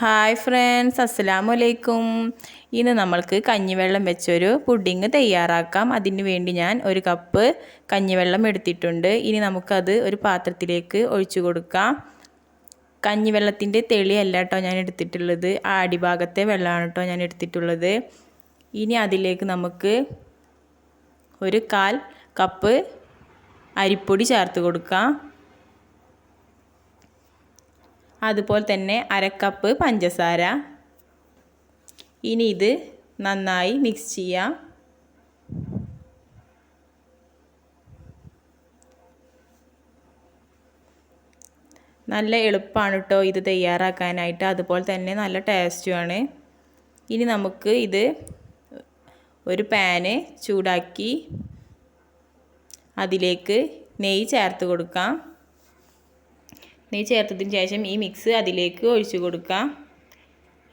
Hi friends അസ്സലാമു അലൈക്കും ഇന്ന് നമ്മൾക്ക് കഞ്ഞിവെള്ളം വെച്ചൊരു പുഡിങ് തയ്യാറാക്കാം. അതിന് വേണ്ടി ഞാൻ ഒരു കപ്പ് കഞ്ഞിവെള്ളം എടുത്തിട്ടുണ്ട്. ഇനി നമുക്കത് ഒരു പാത്രത്തിലേക്ക് ഒഴിച്ചു കൊടുക്കാം. കഞ്ഞിവെള്ളത്തിന്റെ തെളിയല്ല കേട്ടോ ഞാൻ എടുത്തിട്ടുള്ളത്. ആ അടിഭാഗത്തെ വെള്ളമാണ് കേട്ടോ ഞാൻ എടുത്തിട്ടുള്ളത്. ഇനി അതിലേക്ക് നമുക്ക് ഒരു കാൽ കപ്പ് അരിപ്പൊടി ചേർത്ത് കൊടുക്കാം. അതുപോലെ തന്നെ അരക്കപ്പ് പഞ്ചസാര. ഇനി ഇത് നന്നായി മിക്സ് ചെയ്യാം. നല്ല എളുപ്പമാണ് കേട്ടോ ഇത് തയ്യാറാക്കാനായിട്ട്. അതുപോലെ തന്നെ നല്ല ടേസ്റ്റുമാണ് ഇനി നമുക്ക് ഇത് ഒരു പാന് ചൂടാക്കി അതിലേക്ക് നെയ്യ് ചേർത്ത് കൊടുക്കാം. നെയ്യ് ചേർത്തതിന് ശേഷം ഈ മിക്സ് അതിലേക്ക് ഒഴിച്ചു കൊടുക്കാം.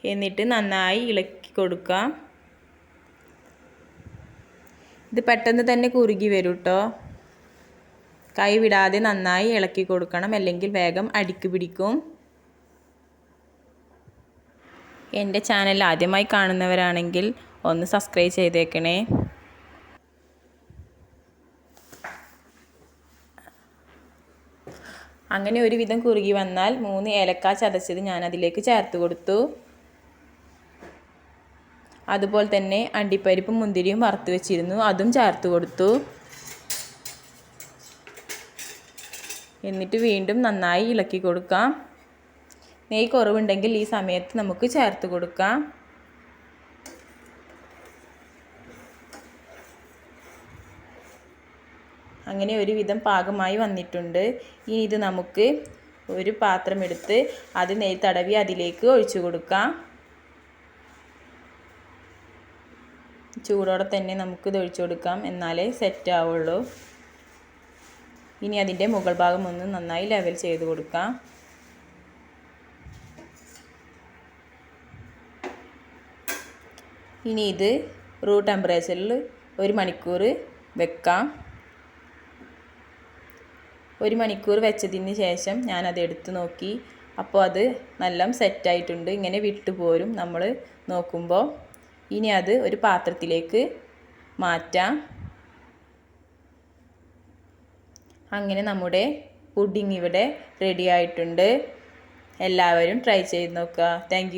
എന്നിട്ട് നന്നായി ഇളക്കി കൊടുക്കാം. ഇത് പെട്ടെന്ന് തന്നെ കുറുകി വരും കേട്ടോ കൈ വിടാതെ നന്നായി ഇളക്കി കൊടുക്കണം. അല്ലെങ്കിൽ വേഗം അടിക്ക് പിടിക്കും. എന്റെ ചാനൽ ആദ്യമായി കാണുന്നവരാണെങ്കിൽ ഒന്ന് സബ്സ്ക്രൈബ് ചെയ്തേക്കണേ. അങ്ങനെ ഒരു വിധം കുറുകി വന്നാൽ മൂന്ന് ഏലക്ക ചതച്ചത് ഞാൻ അതിലേക്ക് ചേർത്ത് കൊടുത്തു. അതുപോലെ തന്നെ അണ്ടിപ്പരിപ്പും മുന്തിരിയും വറുത്ത് വെച്ചിരുന്നു. അതും ചേർത്ത് കൊടുത്തു. എന്നിട്ട് വീണ്ടും നന്നായി ഇളക്കി കൊടുക്കാം. നെയ്യ് കുറവുണ്ടെങ്കിൽ ഈ സമയത്ത് നമുക്ക് ചേർത്ത് കൊടുക്കാം. അങ്ങനെ ഒരുവിധം പാകമായി വന്നിട്ടുണ്ട്. ഇനി ഇത് നമുക്ക് ഒരു പാത്രം എടുത്ത് അത് നെയ്യ് തടവി അതിലേക്ക് ഒഴിച്ചു കൊടുക്കാം. ചൂടോടെ തന്നെ നമുക്കിത് ഒഴിച്ചു കൊടുക്കാം. എന്നാലേ സെറ്റ് ആവുള്ളൂ. ഇനി അതിന്റെ മുകൾ ഭാഗം ഒന്ന് നന്നായി ലെവൽ ചെയ്ത് കൊടുക്കാം. ഇനി ഇത് റൂ ടെമ്പറേച്ചറിൽ ഒരു മണിക്കൂർ വെക്കാം. ഒരു മണിക്കൂർ വെച്ചതിന് ശേഷം ഞാനത് എടുത്ത് നോക്കി. അപ്പോൾ അത് നല്ല സെറ്റായിട്ടുണ്ട്. ഇങ്ങനെ വിട്ടുപോരും നമ്മൾ നോക്കുമ്പോൾ ഇനി അത് ഒരു പാത്രത്തിലേക്ക് മാറ്റാം. അങ്ങനെ നമ്മുടെ പുഡിംഗ് ഇവിടെ റെഡി ആയിട്ടുണ്ട്. എല്ലാവരും ട്രൈ ചെയ്ത് നോക്കുക. താങ്ക്